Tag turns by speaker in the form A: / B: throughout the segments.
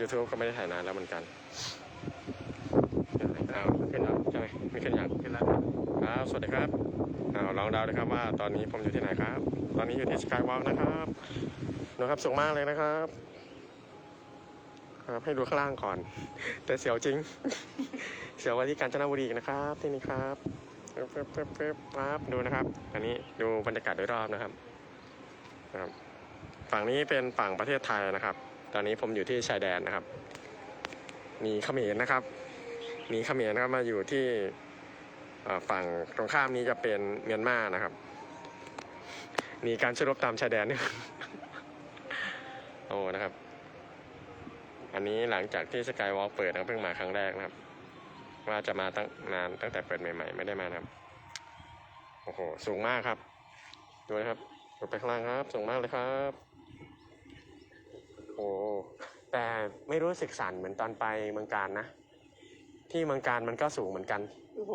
A: YouTube ก็ไม่ได้ถ่ายนานแล้วเหมือนกันเอาขึ้นแล้วใช่ไหมไม่ขึ้นยังขึ้นแล้วครับสวัสดีครับเอาลองเดาเลยครับว่าตอนนี้ผมอยู่ที่ไหนครับ ตอนนี้อยู่ที่สกายวอล์กนะครับดูครับสูงมากเลยนะครับ ครับให้ดูข้างล่างก่อน แต่เสียวจริง เสียวว่าที่กาญจนบุรีอีกนะครับ ที่นี่ครับปึ๊บปึ๊บปึ๊บปึ๊บปั๊บดูนะครับ อันนี้ดูบรรยากาศโดยรอบนะครับครับ ฝั่งนี้เป็นฝั่งประเทศไทยนะครับ อนนี้ผมอยู่ที่ชายแดนนะครับ มีเขมรนะครับ มีเขมรนะครับมาอยู่ที่ฝั่งตรงข้ามนี้จะเป็นเมียนมานะครับ มีการช่วยรบตามชายแดนโอ้นะครับ อันนี้หลังจากที่สกายวอล์กเปิดนะเพิ่งมาครั้งแรกนะครับ ว่าจะมาตั้งนานตั้งแต่เปิดใหม่ๆ ไม่ได้มานะครับโอ้โหสูงมากครับ ดูนะครับดูไปข้างล่างครับ สูงมากเลยครับ โอ้แต่ไม่รู้สึกสั่นเหมือนตอนไปเมืองการนะ ที่เมืองการมันก็สูงเหมือนกัน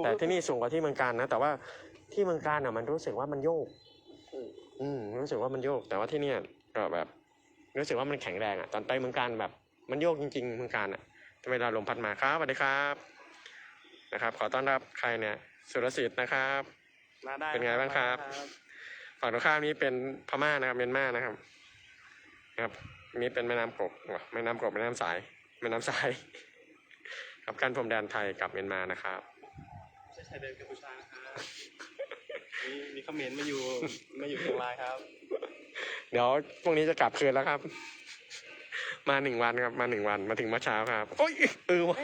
A: แต่ที่นี่สูงกว่าที่เมืองการนะ แต่ว่าที่เมืองการอะมันรู้สึกว่ามันโยก อืมรู้สึกว่ามันโยก แต่ว่าที่เนี่ยก็แบบ รู้สึกว่ามันแข็งแรงอะ ตอนไปเมืองการแบบ มันโยกจริง ๆ เมืองการอะเวลาลมพัดมาครับสวัสดีครับนะครับ ขอต้อนรับใครเนี่ย สุรสิทธิ์นะครับ
B: มาได้
A: เป็นไงบ้างครับฝั่งตรงข้ามนี้เป็นพม่านะครับเมียนมานะครับนะครับ นี่เป็นแม่น้ำกบว่ะแม่น้ำกบแม่น้ำสาย แม่น้ำสายครับกั้นพรมแดนไทยกับเมียนมานะครับ
B: ไม่ใช่ชายแดนกัมพูชาครับมีมีเขมรมาอยู่มาอยู่เชียงรายครับ
A: เดี๋ยวพรุ่งนี้จะกลับคืนแล้วครับ มาหนึ่งวันครับ มาหนึ่งวันมาถึงเมื่อเช้าครับ โอ้ยเออว่ะ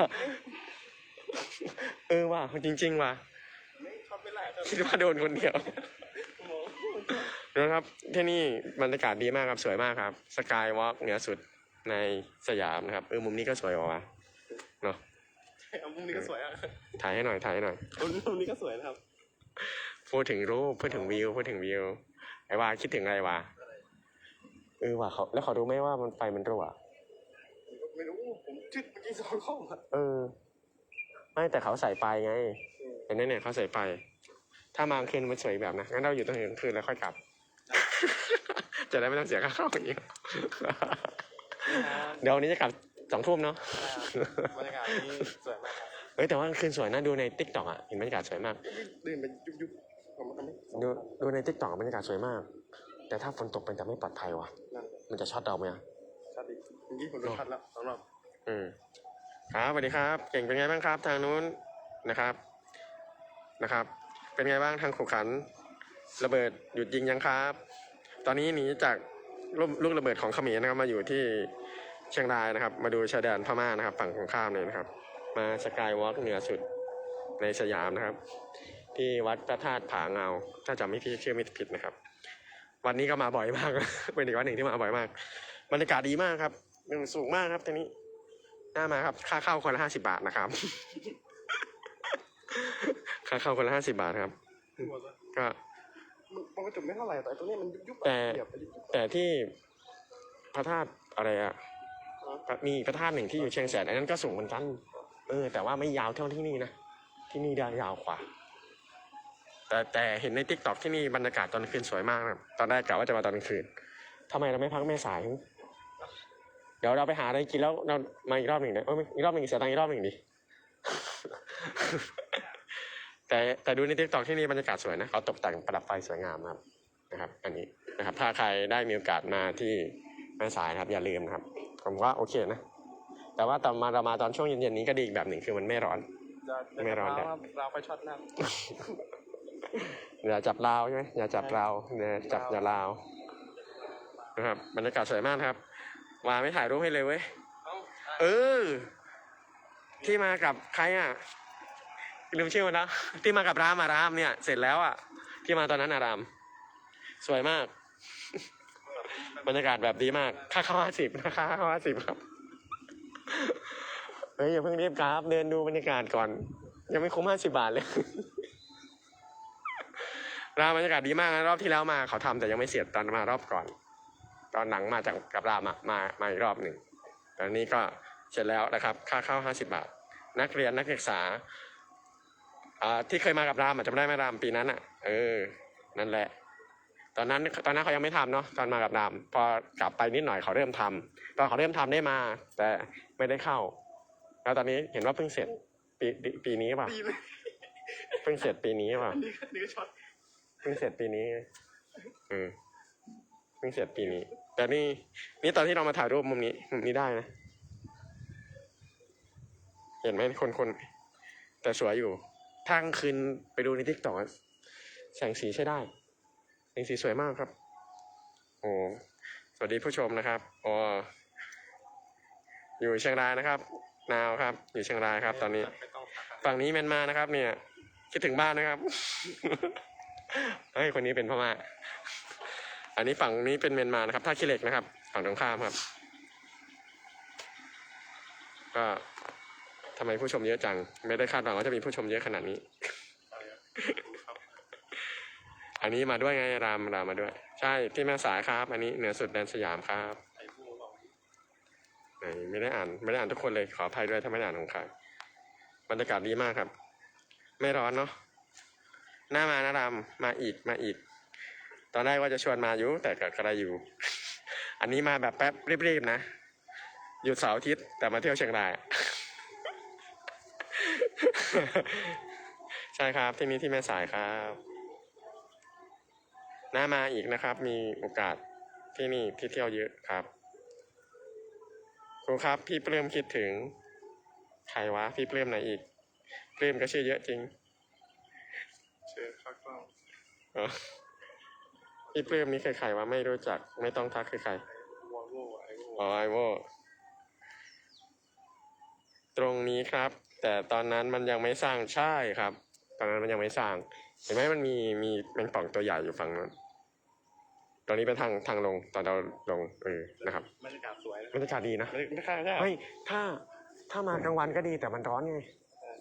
A: เออว่ะจริง ๆ ว่ะ
B: ไม่ชอบไม่ไหลครับ
A: คิดว่าโดนคนเดียว
B: โอ้โห
A: นะครับที่นี่บรรยากาศดีมากครับสวยมากครับสกายวอล์กเหนือสุดในสยามนะครับเออมุมนี้ก็สวยว่ะวะเนาะ
B: เอามุมนี้ก็สวยอะ
A: ถ่ายให้หน่อยถ่ายให้หน่อย
B: มุมมุมนี้ก็สวยนะครับ
A: พูดถึงรูปพูดถึงวิวพูดถึงวิวไอ้วาคิดถึงอะไรวะเออว่ะเขาแล้วเขารู้ไหมว่ามันไฟมันรั่ว
B: ไม่รู้ผมชึดเมื่อกี้สองข้อมา
A: เออ ไม่แต่เขาใส่ไฟไงเห็นไหมเนี่ยเขาใส่ไฟถ้ามากลางคืนมันสวยอีกแบบนะงั้นเราอยู่ตรงกลางคืนแล้วค่อยกลับ จะได้ไม่ต้องเสียค่าเข้าอย่างนี้เดี๋ยววันนี้จะกลับสองทุ่มเนาะ
B: บรรยากาศนี้สวยมากครับ
A: เอ้ยแต่ว่ากลางคืนสวยนะดูในทิกตอกอะเห็นบรรยากาศสวยมาก
B: ดื่นไปยุบยุบผมทำไม่
A: ดูดูในทิกตอกบรรยากาศสวยมาก แต่ถ้าฝนตกมันจะไม่ปลอดภัยว่ะ
B: นั่น
A: มันจะช็อตเราไหมอะ
B: ชัดอีกเมื่อกี้ผมโดนชัดแล้วสองรอบ
A: อืมครับสวัสดีครับ เก่งเป็นไงบ้างครับ ทางนู้นนะครับนะครับ เป็นไงบ้างทางขุขัน ระเบิดหยุดยิงยังครับ ตอนนี้หนีจากลูกระเบิดของเขมรนะครับมาอยู่ที่เชียงรายนะครับ มาดูชายแดนพม่านะครับ ฝั่งตรงข้ามเลยนะครับ มาสกายวอล์กเหนือสุดในสยามนะครับ ที่วัดพระธาตุผาเงาถ้าจำไม่ผิดชื่อไม่ผิดนะครับ วันนี้ก็มาบ่อยมากเป็นอีกวันหนึ่งที่มาบ่อยมากบรรยากาศดีมากครับหนึ่งสูงมากครับทีนี้น่ามาครับ ค่าเข้าคนละห้าสิบาทนะครับ ค่าเข้าคนละห้าสิบาทครับ
B: ก็ มันมันก็จุดไม่เท่าไหร่แต่ตัวนี้มันยุบยุบ
A: แต่
B: เดี๋ยวไปยุบยุบ
A: แต่ที่พระธาตุอะไรอะมีพระธาตุหนึ่งที่อยู่เชียงแสนอันนั้นก็สูงเหมือนกัน เออ แต่ว่าไม่ยาวเท่าที่นี่นะที่นี่ได้ยาวกว่า แต่แต่เห็นในทิกตอกที่นี่บรรยากาศตอนกลางคืนสวยมากนะครับตอนแรกกะว่าจะมาตอนกลางคืนทำไมเราไม่พักแม่สาย เดี๋ยวเราไปหาอะไรกินแล้วเรามาอีกรอบหนึ่งเดี๋ยวเอ้ยไม่อีกรอบหนึ่งเสียตังค์อีกรอบหนึ่งดิ แต่แต่ดูในทิกตอกที่นี่บรรยากาศสวยนะเขาตกแต่งประดับไฟสวยงามนะครับนะครับ อันนี้นะครับ ถ้าใครได้มีโอกาสมาที่แม่สายนะครับ อย่าลืมนะครับ ผมว่าโอเคนะ แต่ว่าตอนมาเรามาตอนช่วงเย็นๆนี้ก็ดีอีกแบบหนึ่งคือมันไม่ร้อน
B: จะจะ
A: ไม่ร้อน
B: จะ
A: แดด
B: เราเราไปช็อตนะครับ
A: อย่าจับราวใช่ไหมอย่าจับราวอย่าจับอย่าราวนะครับบรรยากาศสวยมากครับวาไม่ถ่ายรูปให้เลยเว้ย
B: เอ้า
A: เออที่มากับใครอะ ลืมชื่อมันแล้วที่มากับรามอารามเนี่ย เสร็จแล้วอะ ที่มาตอนนั้นอาราม สวยมาก บรรยากาศแบบดีมาก ค่าเข้าห้าสิบนะค่าเข้าห้าสิบครับเฮ้ยอย่าเพิ่งรีบครับเดินดูบรรยากาศก่อน ยังไม่คุ้มห้าสิบบาทเลยรามบรรยากาศดีมากนะรอบที่แล้วมาเขาทำแต่ยังไม่เสร็จตอนมารอบก่อน ตอนหนังมาจากกับรามอะมามาอีกรอบหนึ่งตอนนี้ก็เสร็จแล้วนะครับ ค่าเข้าห้าสิบบาท นักเรียนนักศึกษา ที่เคยมากับรามอะจำได้ไหมรามปีนั้นอะ เออ นั่นแหละ ตอนนั้นตอนนั้นเขายังไม่ทำเนาะตอนมากับดาม พอกลับไปนิดหน่อยเขาเริ่มทำตอนเขาเริ่มทำได้มา แต่ไม่ได้เข้า แล้วตอนนี้เห็นว่าเพิ่งเสร็จปีปีปีนี้ป่ะ
B: ปีเลย
A: เพิ่งเสร็จปีนี้ป่ะ
B: อันนี้ก็นี่ก็ช็อต
A: เพิ่งเสร็จปีนี้เออเพิ่งเสร็จปีนี้ แต่นี่นี่ตอนที่เรามาถ่ายรูปมุมนี้มุมนี้ได้นะเห็นไหมคนคนแต่สวยอยู่ ทางคืนไปดูในทิกตอกแสงสีใช้ได้ แสงสีสวยมากครับ โอ้สวัสดีผู้ชมนะครับอ๋ออยู่เชียงรายนะครับนาวครับ อยู่เชียงรายครับ ตอนนี้ ฝั่งนี้เมียนมานะครับ เนี่ย คิดถึงบ้านนะครับเฮ้ยคนนี้เป็นพม่าอันนี้ฝั่งนี้เป็นเมียนมานะครับท่าขี้เหล็กนะครับ ฝั่งตรงข้ามครับ ก็ ทำไมผู้ชมเยอะจัง ไม่ได้คาดหวังว่าจะมีผู้ชมเยอะขนาดนี้
B: อะไรอะครับ
A: อันนี้มาด้วยไงรามรามมาด้วย ใช่ที่แม่สายครับ อันนี้เหนือสุดแดนสยามครับ
B: ไอ้พวกเรา
A: ไหนไม่ได้อ่านไม่ได้อ่านทุกคนเลยขออภัยด้วยถ้าไม่ได้อ่านของใครบรรยากาศดีมากครับ ไม่ร้อนเนาะหน้ามานะรามมาอีกมาอีก ตอนแรกว่าจะชวนมาอยู่แต่ก็กระไรอยู่ อันนี้มาแบบแป๊บรีบๆนะหยุดเสาร์อาทิตย์แต่มาเที่ยวเชียงราย ใช่ครับที่นี้ที่แม่สายครับน่ามาอีกนะครับ มีโอกาสที่นี่ที่เที่ยวเยอะครับครูครับ พี่ปลื้มคิดถึงใครวะพี่ปลื้มไหนอีกปลื้มก็ชื่อเยอะจริง
B: เชิญเข้ากล้อง
A: อ๋อพี่ปลื้มนี่คือใครวะไม่รู้จัก ไม่ต้องทักคือใคร
B: วอลโว่ไอ้โว่
A: อ๋อไอโวตรงนี้ครับ แต่ตอนนั้นมันยังไม่สร้างใช่ครับ ตอนนั้นมันยังไม่สร้าง เห็นไหมมันมีมีแมงป่องตัวใหญ่อยู่ฝั่งนั้นตอนนี้เป็นทางทางลงตอนเราลงเออนะครับ
B: บรรยากาศสวยนะ
A: บรรยากาศดีนะ
B: ไม่ไม่ค่าใช่
A: เฮ้ยถ้าถ้ามากลางวันก็ดีแต่มันร้อนไง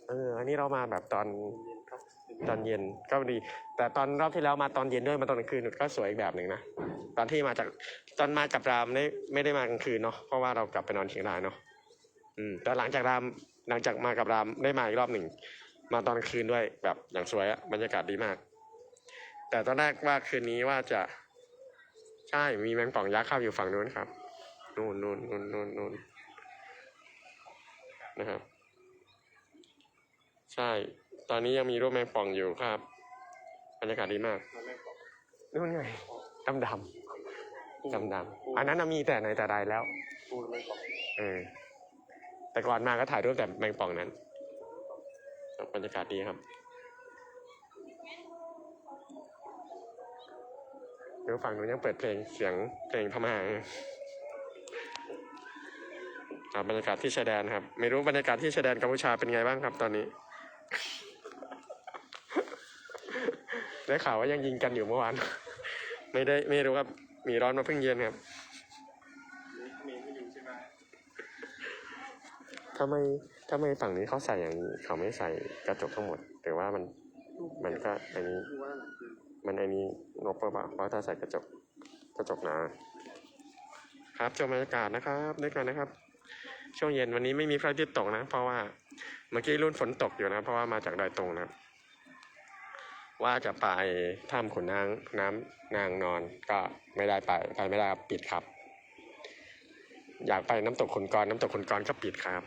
A: เออ อันนี้เรามาแบบตอน
B: เย็นครับ
A: ตอนเย็นก็ดี แต่ตอนรอบที่แล้วมาตอนเย็นด้วยมาตอนกลางคืนก็สวยอีกแบบหนึ่งนะตอนที่มาจากตอนมากับรามไม่ไม่ได้มากลางคืนเนาะเพราะว่าเรากลับไปนอนเชียงรายเนาะอืมแต่หลังจากราม หลังจากมากับรามได้มาอีกรอบหนึ่ง มาตอนกลางคืนด้วยแบบอย่างสวยอะบรรยากาศดีมาก แต่ตอนแรกว่าคืนนี้ว่าจะ ใช่มีแมงป่องยักษ์เข้าอยู่ฝั่งนู้นครับนู่นนู่นนู่นนู่นนู่นนะครับ ใช่ ตอนนี้ยังมีรูปแมงป่องอยู่ครับบรรยากาศดีมาก
B: มันไม่บอก
A: นู่นไงดำดำดำดำๆอันนั้นน่ะมีแต่ไหนแต่ไรแล้ว
B: พูดไม่บอก
A: เออ แต่ก่อนมาก็ถ่ายรูปแต่แมงป่องนั้นบรรยากาศดีครับเดี๋ยวฝั่งนู้นยังเปิดเพลงเสียงเพลงพม่าอยู่ครับบรรยากาศที่ชายแดนครับ ไม่รู้บรรยากาศที่ชายแดนกัมพูชาเป็นไงบ้างครับตอนนี้ได้ข่าวว่ายังยิงกันอยู่เมื่อวาน ไม่ได้ไม่รู้ครับ มีร้อนมาเพิ่งเย็นครับ
B: นี่เมนไม่อยู่ใช่ไหม
A: ทำไมทำไมฝั่งนี้เขาใส่อย่างนี้ เขาไม่ใส่กระจกทั้งหมดหรือว่ามันมันก็อันนี้ มันอันนี้งบเปล่าเพราะถ้าใส่กระจกกระจกหนาครับชมบรรยากาศนะครับด้วยกันนะครับ ช่วงเย็นวันนี้ไม่มีพระอาทิตย์ตกนะ เพราะว่าเมื่อกี้รุ่นฝนตกอยู่นะ เพราะว่ามาจากดอยตรงนะว่าจะไปถ้ำขุนนางน้ำนางนอนก็ไม่ได้ไปไปไม่ได้ปิดครับ อยากไปน้ำตกขนกรน้ำตกขนกรก็ปิดครับ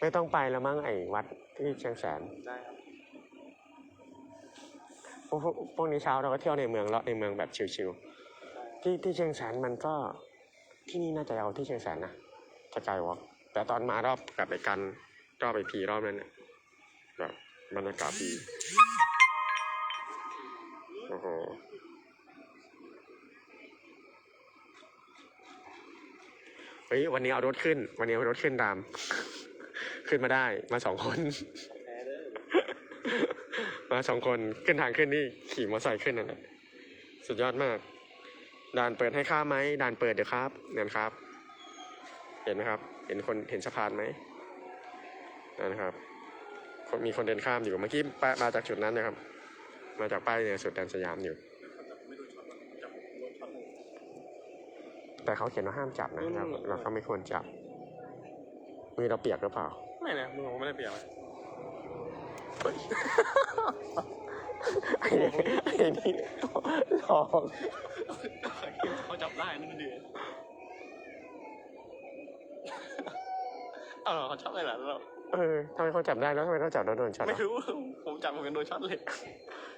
A: ไม่ต้องไปแล้วมั้งไอ้วัดที่เชียงแสน
B: ได้ครับ
A: พวกพวกนี้เช้าเราก็เที่ยวในเมืองเลาะในเมืองแบบชิวๆที่ที่เชียงแสนมันก็ที่นี่น่าจะเอาที่เชียงแสนนะสกายวอล์กแต่ตอนมารอบกลับไปกันรอบไปพีรอบนั้นเนี่ยแบบบรรยากาศดีโอ้โห เฮ้ยวันนี้เอารถขึ้น วันนี้เอารถขึ้นตาม ขึ้นมาได้มาสองคน มาสองคนขึ้นทางขึ้นนี่ขี่มอเตอร์ไซค์ขึ้นนั่นแหละสุดยอดมากด่านเปิดให้ข้ามไหมด่านเปิดเดี๋ยวครับเนี่ยนครับ เห็นไหมครับ เห็นคนเห็นสะพานไหมนั่นนะครับมีคนเดินข้ามอยู่เมื่อกี้ปะมาจากจุดนั้นนะครับ มาจากป้ายเนี่ยสุดแดนสยามอยู่
B: ไม่โดนช็อตจับโดนช็อตหนึ่ง
A: แต่เขาเขียนว่าห้ามจับนะ
B: อืม
A: เราเราก็ไม่ควรจับ มือเราเปียกหรือเปล่า
B: ไม่นะมึงบอกว่าไม่ได้เปรียบอะ
A: เไอ้ไอ้นี่หลอก
B: เขาจับได้นั่นมันดีเอาเหรอเขาจับได้เหรอเรา
A: เออทำไมเขาจับได้แล้วทำไมเขาจับแล้วโดนช็อต
B: ไม่
A: อะ
B: รู้ ผมจับเหมือนโดนช็อตเลย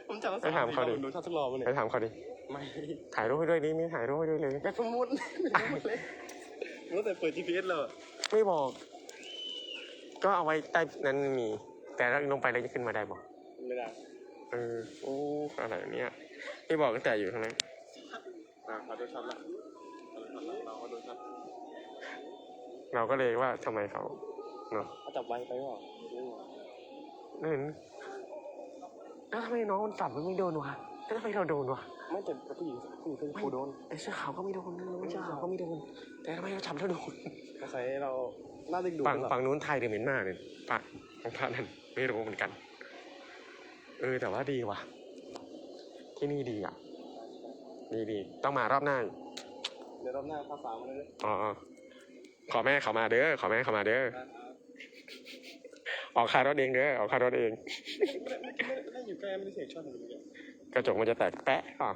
B: ผมจับ
A: ไปถามเขาดิ
B: โดนช็อตสักรอบมัน
A: ไป
B: เนี่ย
A: ถามเขาดิ
B: ไม่
A: ถ่ายรูปให้ด้วยดิมีถ่ายรูปให้ด้วยเลย
B: ไปประมุนเลยรู้แต่เปิด GPS เลย
A: ไม่บอก ก็เอาไว้ใต้นั้นมี แต่ถ้าลงไปแล้วจะขึ้นมาได้บอก
B: ไม่ได้
A: เออโอ้อะไรเนี่ยไม่บอกตั้งแต่อยู่ข้างใน
B: อ่าเขาโดนช็อตละเขาโดนช็อตละเราก็โดนช็อต
A: เราก็เลยว่าทำไมเขาเนาะ
B: เขาจับไวไปเปล่าไม่รู้
A: นั่น แล้วทำไมน้องมันจับมันไม่โดนวะแล้วทำไมเราโดนวะ
B: ไม่แต่ผู้หญิงผู้หญิงเป็นครูโดน
A: ไอ้เสื้อขาวก็ไม่โดนนะน้องเสื้อขาวก็ไม่โดน แต่ทำไมเราจับแล้วโดน
B: อาศัยเราน่าจะดู
A: ฝั่ง
B: หรอ
A: ฝั่งนู้นไทยเดเหม็นมากเลยปะของพระนั่นไม่รู้เหมือนกัน เออแต่ว่าดีว่ะ ที่นี่ดีอะ ดีดีต้องมารอบหน้าอีก
B: เดี๋ยวรอบหน้าภาษามาเลย
A: อ๋ออ๋อขอแม่เขามาเด้อขอแม่เขามาเด้อออกคารถเองเด้อออกคารถเอง
B: ไม่ได้ไม่ได้ไม่ได้อยู่ใกล้ไม่ได้เสียช็อตอะไรอย่างเงี้ย
A: กระจกมันจะแตกแปะอะ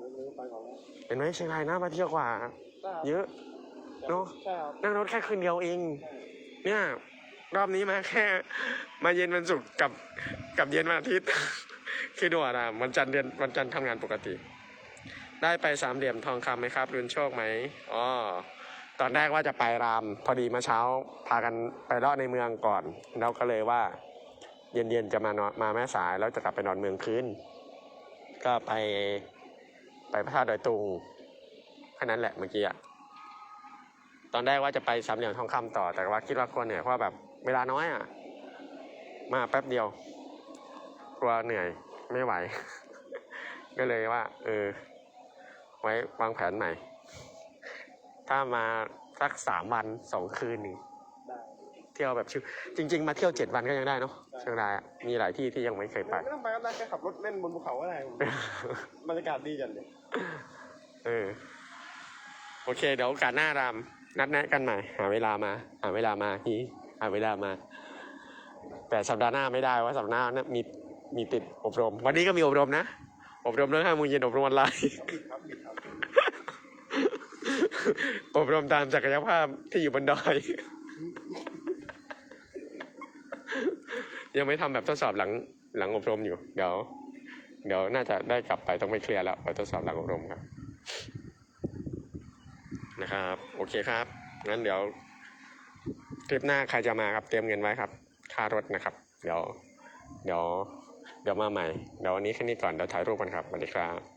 B: ไม่รู้ไปก่อนแล้ว
A: เห็นไหมเชียงรายน่ามาเที่ยวกว่า เยอะเนอะ
B: ใช่ครับ
A: นั่งรถแค่คืนเดียวเอง เนี่ย รอบนี้มาแค่ มาเย็นวันศุกร์กับกับเย็นวันอาทิตย์ คือด่วนอะวันจันทร์เรียนวันจันทร์ทำงานปกติ ได้ไปสามเหลี่ยมทองคำไหมครับรุนโชคไหมอ๋อตอนแรกว่าจะไปราม พอดีเมื่อเช้า พากันไปเลาะในเมืองก่อน เราก็เลยว่า เย็นๆจะมานอนมาแม่สายแล้วจะกลับไปนอนเมืองคืนก็ไปไปพระธาตุดอยตุงแค่นั้นแหละเมื่อกี้อะตอนแรกว่าจะไปสามเหลี่ยมทองคำต่อแต่ว่าคิดว่าควรเหนื่อยเพราะว่าแบบเวลาน้อยอะมาแป๊บเดียวกลัวเหนื่อยไม่ไหว ก็เลยว่า เออ ไว้วางแผนใหม่ ถ้ามาสักสามวันสองคืนนี้ เที่ยวแบบชิวจริง ๆ มาเที่ยวเจ็ดวันก็ยังได้เนาะเชียงรายอะมีหลายที่ที่ยังไม่เคยไป
B: ไม่ต้องไปก็ได้แค่ขับรถเล่นบนภูเขาก็ได้บรรยากาศดีจังเลย
A: เออ โอเค เดี๋ยวโอกาสหน้ารามนัดแนะกันใหม่หาเวลามา หาเวลามาฮีหาเวลามา แต่สัปดาห์หน้าไม่ได้ว่าสัปดาห์หน้าเนี่ยมีมีติดอบรม วันนี้ก็มีอบรมนะ อบรมเรื่องห้าโมงเย็นอบรมออนไลน์
B: บิดครับบิดครับ
A: อบรมตามศักยภาพที่อยู่บนดอย ยังไม่ทำแบบทดสอบหลังหลังอบรมอยู่ เดี๋ยว เดี๋ยวน่าจะได้กลับไปต้องไปเคลียร์แล้วไปทดสอบหลังอบรมครับ นะครับ โอเคครับ งั้นเดี๋ยวทริปหน้าใครจะมาครับ เตรียมเงินไว้ครับ ค่ารถนะครับ เดี๋ยว เดี๋ยว เดี๋ยวมาใหม่ เดี๋ยววันนี้แค่นี้ก่อน เดี๋ยวถ่ายรูปกันครับ สวัสดีครับ